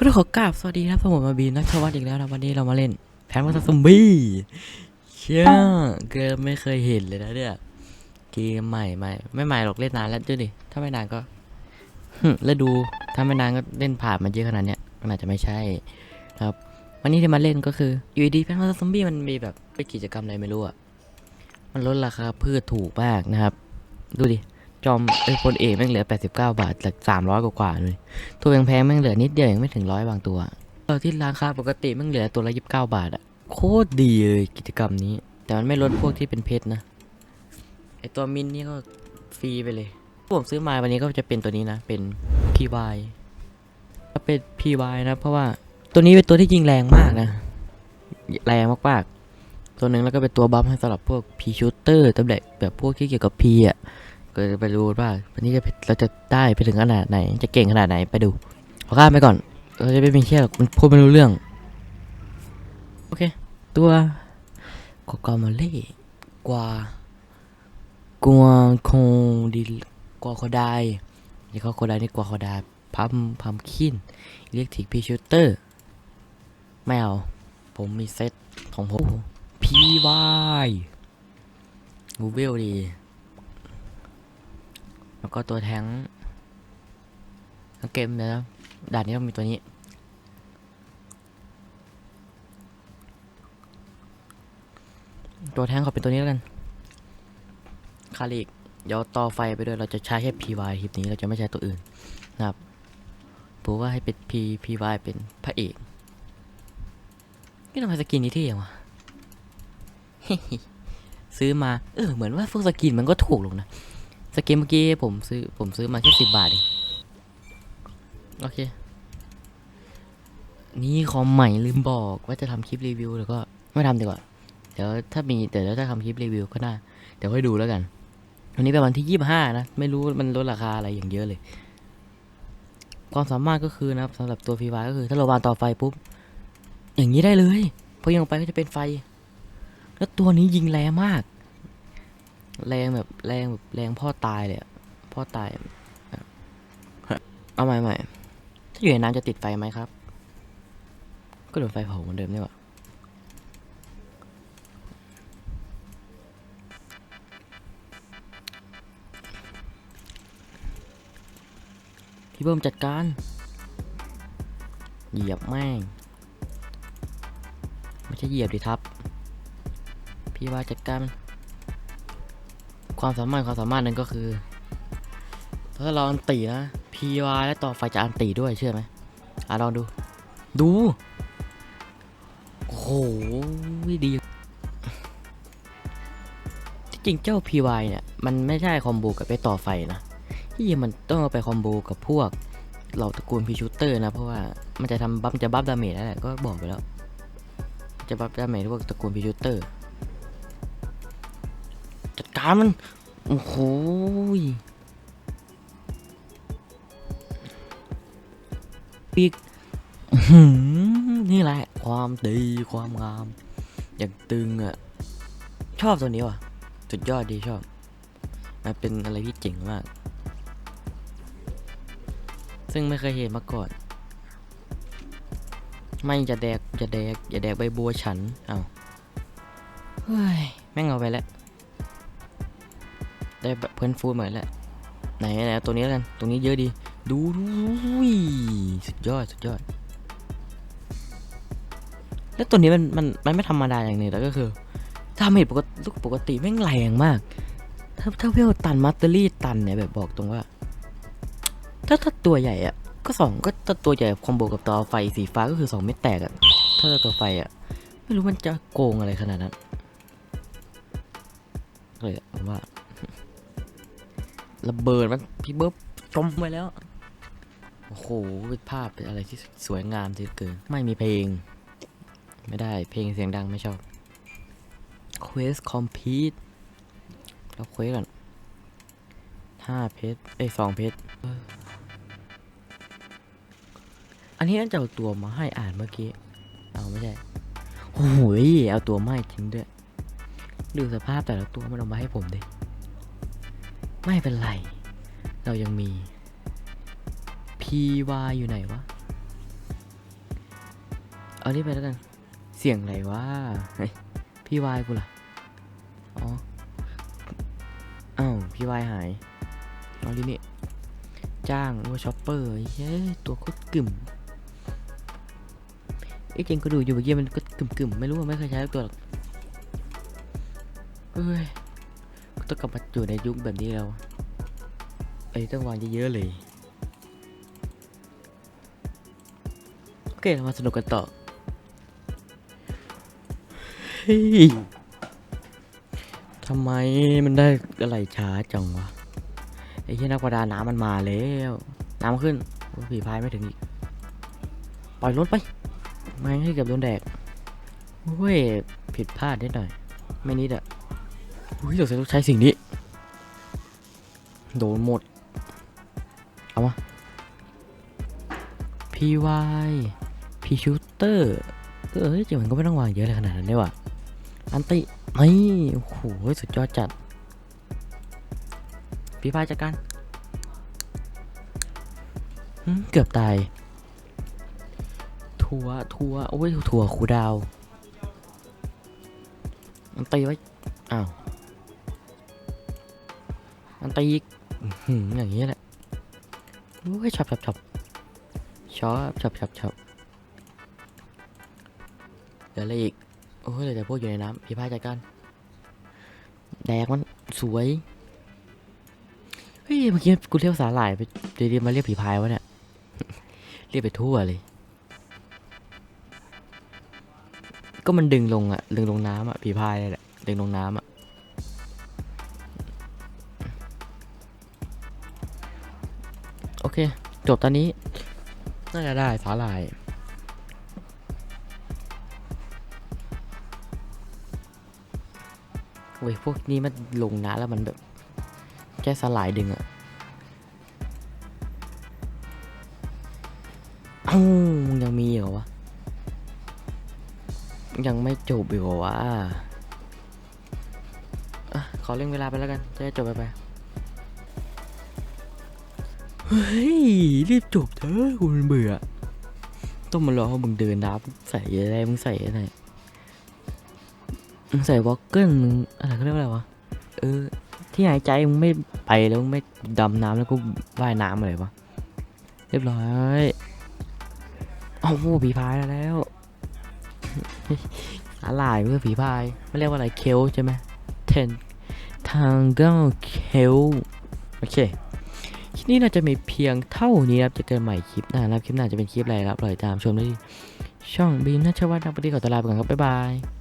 ก็ต้องขอกราบสวัสดีครับผมมาบีนักชวัฒน์อีกแล้วนะวันนี้เรามาเล่นแพนวัตซอมบี้เชี่ยเกมไม่เคยเห็นเลยนะเนี่ยเกมใหม่ใหม่ไม่ใหม่หรอกเล่นนานแล้วด้วยดิถ้าไม่นานก็แล้วดูถ้าไม่นานก็เล่นผ่านมันเยอะขนาดเนี้ยก็น่าจะไม่ใช่ครับ วันนี้ที่มาเล่นก็คืออยู่ดีแพนวัตซอมบี้มันมีแบบเป็นกิจกรรมอะไรไม่รู้อะมันลดราคาพืชถูกมากนะครับ ดูดิ จอมไอ้คนเอกแม่งเหลือ 89 บาทจาก300กว่าเลยตัวแพงๆแม่งเหลือนิดเดียวยังไม่ถึงร้อยบางตัวเออที่ราคาปกติแม่งเหลือตัวละยี่สิบเก้าบาทอะโคตรดีเลยกิจกรรมนี้ แต่มันไม่ลดพวกที่เป็นเพชรนะไอตัวมินนี่ก็ฟรีไปเลยผมซื้อมาวันนี้ก็จะเป็นตัวนี้นะ เป็น PY ก็เป็น PY นะ เพราะว่าตัวนี้เป็นตัวที่ยิงแรงมากนะ แรงมากๆ ตัวหนึ่งแล้วก็เป็นตัวบัฟให้สำหรับพวก P shooter ตำแหน่งแบบพวกที่เกี่ยวกับ P อะ ไปดูว่าวันนี้จะเราจะได้ไปถึงขนาดไหน จะเก่งขนาดไหนไปดูขอข้ามไปก่อน เราจะไม่เป็นเชี่ยหรอกมันพูดไม่รู้เรื่อง โอเค ตัวกอกอมาเล่กว่ากวางคงดีกว่าคอไดนี่เขาคอไดนี่กว่าคอไดพัมพัมคินอิเล็กทริกพีชูเตอร์ไม่เอา ผมมีเซตของผมพีวายกูเวลดี แล้วก็ตัวแทงค์แล้วเกมเนะด่านนี้ต้องมีตัวนี้ ตัวแทงขอเป็นตัวนี้แล้วกัน คาริกเดี๋ยวต่อไฟไปด้วยเราจะใช้แค่ PY คลิปนี้เราจะไม่ใช้ตัวอื่นนะครับผมว่าให้เป็น P PY เป็นพระเอกนี่ทำไมสกินนี้ที่ยังวะซื้อมา เออ เหมือนว่าพวกสกินมันก็ถูกลงนะ สกินเมื่อกี้ผมซื้อผมซื้อมาแค่สิบบาทเองโอเค นี่คอมใหม่ลืมบอกว่าจะทำคลิปรีวิวแล้วก็ไม่ทำดีกว่า เดี๋ยวถ้ามีเดี๋ยวถ้าทำคลิปรีวิวก็น่าเดี๋ยวค่อยดูแล้วกันวันนี้เป็นวันที่ยี่บห้านะ ไม่รู้มันลดราคาอะไรอย่างเยอะเลย ความสามารถก็คือนะครับสำหรับตัวฟีวาก็คือ ถ้าเราวางต่อไฟปุ๊บ อย่างนี้ได้เลย พอยิงออกไปก็จะเป็นไฟ แล้วตัวนี้ยิงแรงมาก แรงแบบแรงแบบแรงพ่อตายเลยอะพ่อตายแบบเอาใหม่ใหม่ถ้าอยู่ในน้ำจะติดไฟไหมครับ ก็โดนไฟเผาเหมือนเดิมนี่หว่าพี่เบิ้มจัดการ เหยียบแม่ง ไม่ใช่เหยียบดิทับ พี่ว่าจัดการมัน ความสามารถความสามารถหนึ่งก็คือ ถ้าเราอันตีนะ PY และต่อไฟจะอันตีด้วยเชื่อไหมอะลองดู ดู โอ้โหดีที่จริงเจ้า PY เนี่ย มันไม่ใช่คอมโบกับไปต่อไฟนะที่มันต้องเอาไปคอมโบกับพวกเหล่าตระกูลพีชูเตอร์นะ เพราะว่ามันจะทำบัฟจะบัฟดาเมจนั่นแหละก็บอกไปแล้ว จะบัฟดาเมจพวกตระกูลพีชูเตอร์ การมัน โอ้โหปีกนี่แหละ ความดีความงาม อย่างตึงอะ ชอบตัวนี้ว่ะ สุดยอดดีชอบมันเป็นอะไรที่เจ๋งมาก ซึ่งไม่เคยเห็นมาก่อน ไม่จะแดกจะแดกอย่าแดกใบบัวฉัน เอาเฮ้ย แม่งเอาไปแล้ว ได้แบบเพื่อนฟูเหมือนแหละไหนไหนตัวนี้แล้วกัน ตรงนี้เยอะดี ดูดูสุดยอด สุดยอด แล้วตัวนี้มันมันมันไม่ธรรมดาอย่างหนึงแล้วก็คือถ้าเห็นปกติลูกปกติแม่งแรงมาก ถ้าถ้าเวลตันมัตเตอรี่ตันเนี่ยแบบบอกตรงว่า ถ้าถ้าตัวใหญ่อะก็สองก็ถ้าตัวใหญ่คอมโบกับตัวไฟสีฟ้าก็คือสองเม็ดแตกอะถ้าตัวไฟอะไม่รู้มันจะโกงอะไรขนาดนั้นเลยผมว่า ระเบิดมันพี่เบิร์บจมไปแล้ว โอ้โหเป็นภาพเป็นอะไรที่สวยงามที่เกิน ไม่มีเพลง ไม่ได้เพลงเสียงดังไม่ชอบ Quest complete แล้วเควสก่อนห้าเพชรเอ้ยสองเพชรเอออันนี้น่าจะเอาตัวมาให้อ่านเมื่อกี้ เอาไม่ใช่โอ้โหยเอาตัวมาให้จริงด้วย ดูสภาพแต่ละตัวมันเอามาให้ผมดิ ไม่เป็นไร เรายังมี PY อยู่ไหนวะ เอานี่ไปแล้วกัน เสียงอะไรวะพี่วายกูล่ะ อ๋อ อ้าว พี่วายหายเอาดินี่จ้างว่าช็อปเปอร์เย้ตัวโคตรกึ่มไอ้ยจริงก็ดูอยู่เมื่อกี้มันก็กึ่มกึ่มๆ ไม่รู้ว่าไม่เคยใช้ตัวหรอก เอ้ย ต้องกลับมาอยู่ในยุคแบบนี้แล้วไอ้ต้องวางเยอะๆเลย โอเคเรามาสนุกกันต่อเฮ้ยทำไมมันได้อะไรช้าจังวะ ไอ้ที่นักประดาน้ำมันมาแล้ว น้ำขึ้นผีพายไม่ถึงอีก ปล่อยรถไปไม่ให้เกับโดนแดกเว้ย ผิดพลาดนิดหน่อย ไม่นิดอะ อุ้ยเราจะต้องใช้สิ่งนี้ โดนหมด เอามาพีวายพีชูเตอร์เออเฮ้ยจริงมันก็ไม่ต้องวางเยอะเลยขนาดนั้นเลยว่ะอันติไม่โอ้โหสุดยอดจัด พี่พายจัดการเกือบตาย ทัวร์ทัวร์โอ้ย ทัวร์ครูดาว มันตีไว้ อ้าว มันตีอีกอื้อหืออย่างนี้แหละโอ้ยชอบชอบชอบชอบชอบชอบชอบเดี๋ยวอะไรอีก โอ้ยเหลือแต่พวกอยู่ในน้ำพี่พายจัดการแดกมันสวย เฮ้ยเมื่อกี้กูเรียกสาหร่ายไปเรียกมาเรียกผีพายวะเนี่ย เรียกไปทั่วเลย ก็มันดึงลงอะดึงลงน้ำอะผีพายนี่แหละ ดึงลงน้ำอะ จบตอนนี้ น่าจะได้สาหร่ายเว้ยพวกนี้มันลงน้ำแล้วมันแบบ แค่สลายดึงอะอ้ามันยังมีเหรอวะ ยังไม่จบอีกเหรอวะอะขอเร่งเวลาไปแล้วกัน จะได้จบไปไป เฮ้ย รีบจบเถอะกูมันเบื่อ ต้องมารอให้มึงเดินดับใส่อะไรมึงใส่อะไรมึงใส่วอลเกิลมึงอะไรเขาเรียกว่าอะไรวะเออ ที่หายใจมึงไม่ไปแล้วมึงไม่ดำน้ำแล้วก็ว่ายน้ำอะไรวะเรียบร้อยเอาโอ้ผีพายแล้วสาหร่ายไม่ใช่ผีพายไม่เรียกว่าอะไรเคลใช่ไหมเทนทางเกิลเคลโอเค นี่น่าจะมีเพียงเท่านี้ครับจะเกิดใหม่คลิปหน้าครับคลิปหน้าจะเป็นคลิปอะไรครับรอติดตามชมได้ที่ช่องบีมนัชวัฒน์นักปฏิขอตลาไปก่อนครับบ๊ายบาย